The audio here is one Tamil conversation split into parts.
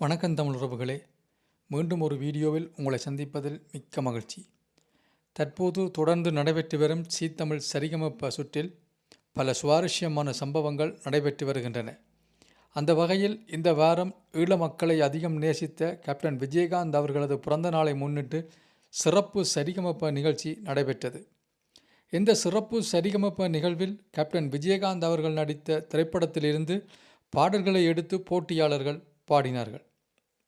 வணக்கம் தமிழ் உறவுகளே. மீண்டும் ஒரு வீடியோவில் உங்களை சந்திப்பதில் மிக்க மகிழ்ச்சி. தற்போது தொடர்ந்து நடைபெற்று வரும் சீத்தமிழ் சரிகமப்ப சுற்றில் பல சுவாரஸ்யமான சம்பவங்கள் நடைபெற்று வருகின்றன. அந்த வகையில் இந்த வாரம் ஈழ மக்களை அதிகம் நேசித்த கேப்டன் விஜயகாந்த் அவர்களது பிறந்த நாளை முன்னிட்டு சிறப்பு சரிகமப்ப நிகழ்ச்சி நடைபெற்றது. இந்த சிறப்பு சரிகமப்ப நிகழ்வில் கேப்டன் விஜயகாந்த் அவர்கள் நடித்த திரைப்படத்திலிருந்து பாடல்களை எடுத்து போட்டியாளர்கள் பாடினார்கள்.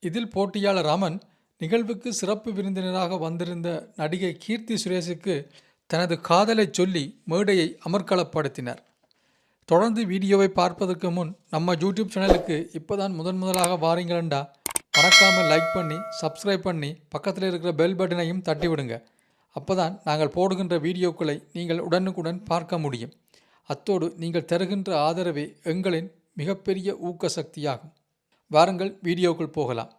இதில் போட்டியாளர் ராமன் நிகழ்வுக்கு சிறப்பு விருந்தினராக வந்திருந்த நடிகை கீர்த்தி சுரேஷுக்கு தனது காதலை சொல்லி மேடையை அமர்க்களப்படுத்தினார். தொடர்ந்து வீடியோவை பார்ப்பதற்கு முன் நம்ம யூடியூப் சேனலுக்கு இப்போதான் முதன் முதலாக வாரீங்களண்டா மறக்காமல் லைக் பண்ணி சப்ஸ்கிரைப் பண்ணி பக்கத்தில் இருக்கிற பெல் பட்டனையும் தட்டி விடுங்க அப்போதான் நாங்கள் போடுகின்ற வீடியோக்களை நீங்கள் உடனுக்குடன் பார்க்க முடியும். அத்தோடு நீங்கள் தருகின்ற ஆதரவே எங்களின் மிகப்பெரிய ஊக்க சக்தியாகும் வாருங்கள் வீடியோக்குள் போகலாம்.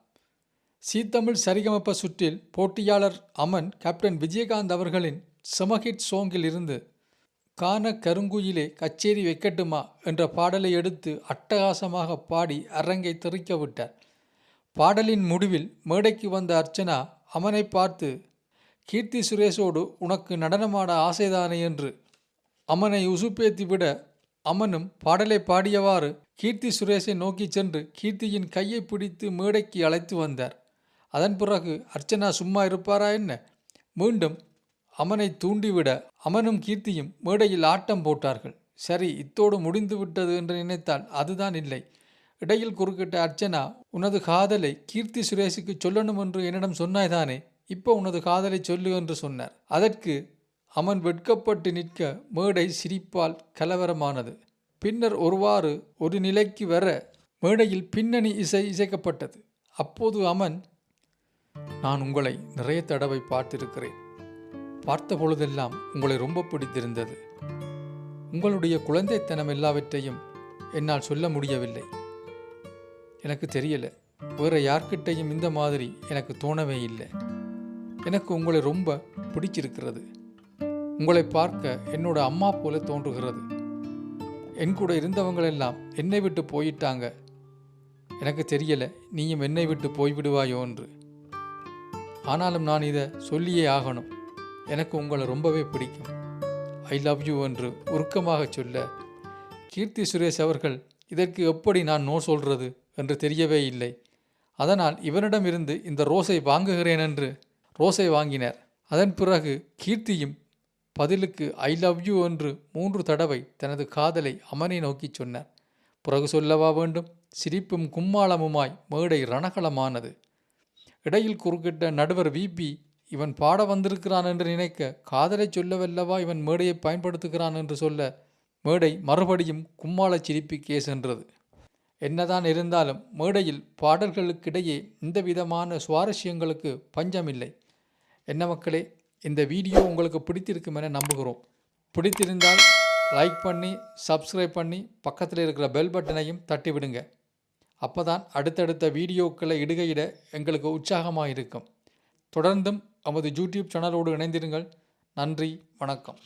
சீத்தமிழ் சரிகமப்ப சுற்றில் போட்டியாளர் அமன் கேப்டன் விஜயகாந்த் அவர்களின் செமஹிட் சோங்கில் இருந்து கான கருங்குயிலே கச்சேரி வைக்கட்டுமா? என்ற பாடலை எடுத்து அட்டகாசமாக பாடி அரங்கை தெறிக்க விட்டார். பாடலின் முடிவில் மேடைக்கு வந்த அர்ச்சனா அமனை பார்த்து கீர்த்தி சுரேஷோடு உனக்கு நடனமாட ஆசைதானே? என்று அமனை உசுப்பேத்தி விட அமனும் பாடலை பாடியவாறு கீர்த்தி சுரேஷை நோக்கி சென்று கீர்த்தியின் கையை பிடித்து மேடைக்கு அழைத்து வந்தார். அதன் பிறகு அர்ச்சனா சும்மா இருப்பாரா என்ன? மீண்டும் அமனை தூண்டிவிட அமனும் கீர்த்தியும் மேடையில் ஆட்டம் போட்டார்கள். சரி இத்தோடு முடிந்து விட்டது என்று நினைத்தால் அதுதான் இல்லை. இடையில் குறுக்கிட்ட அர்ச்சனா உனது காதலை கீர்த்தி சுரேஷுக்கு சொல்லணும் என்று என்னிடம் சொன்னாய்தானே இப்போ உனது காதலை சொல்லு என்று சொன்னார். அதற்கு அமன் வெட்கப்பட்டு நிற்க மேடை சிரிப்பால் கலவரமானது. பின்னர் ஒருவாறு ஒரு நிலைக்கு வர மேடையில் பின்னணி இசை இசைக்கப்பட்டது. அப்போது அமன் நான் உங்களை நிறைய தடவை பார்த்திருக்கிறேன். பார்த்த பொழுதெல்லாம் உங்களை ரொம்ப பிடித்திருந்தது. உங்களுடைய குழந்தைத்தனம் எல்லாவற்றையும் என்னால் சொல்ல முடியவில்லை. எனக்கு தெரியல. வேற யார்கிட்டையும் இந்த மாதிரி எனக்கு தோணவே இல்லை. எனக்கு உங்களை ரொம்ப பிடிச்சிருக்கிறது. உங்களை பார்க்க என்னோட அம்மா போல தோன்றுகிறது. என் கூட இருந்தவங்களெல்லாம் என்னை விட்டு போயிட்டாங்க. எனக்கு தெரியல நீயும் என்னை விட்டு போய்விடுவாயோ என்று. ஆனாலும் நான் இதை சொல்லியே ஆகணும். எனக்கு உங்களை ரொம்பவே பிடிக்கும். ஐ லவ் யூ என்று உருக்கமாக சொல்ல கீர்த்தி சுரேஷ் அவர்கள் இதற்கு எப்படி நான் நோ சொல்றது? என்று தெரியவே இல்லை. அதனால் இவனிடமிருந்து இந்த ரோஸை வாங்குகிறேன் என்று ரோஸை வாங்கினார். அதன் பிறகு கீர்த்தியும் பதிலுக்கு ஐ லவ் யூ என்று மூன்று தடவை தனது காதலை அமனை நோக்கி சொன்னார். பிறகு சொல்லவா வேண்டும்? சிரிப்பும் கும்மாளமுமாய் மேடை ரணகலமானது. இடையில் குறுக்கிட்ட நடுவர் விபி இவன் பாட வந்திருக்கிறான் என்று நினைக்க காதலை சொல்லவல்லவா இவன் மேடையை பயன்படுத்துகிறான் என்று சொல்ல மேடை மறுபடியும் கும்மாள சிரிப்புக்கே சென்றது. என்னதான் இருந்தாலும் மேடையில் பாடல்களுக்கிடையே இந்த விதமான சுவாரஸ்யங்களுக்கு பஞ்சமில்லை. என்ன மக்களே இந்த வீடியோ உங்களுக்கு பிடித்திருக்கும் என நம்புகிறோம். பிடித்திருந்தால் லைக் பண்ணி சப்ஸ்கிரைப் பண்ணி பக்கத்தில் இருக்கிற பெல் பட்டனையும் தட்டி விடுங்க அப்போ தான் அடுத்தடுத்த வீடியோக்களை இடுகையிட எங்களுக்கு உற்சாகமாக இருக்கும் தொடர்ந்தும் நமது யூடியூப் சேனலோடு இணைந்திருங்கள். நன்றி வணக்கம்.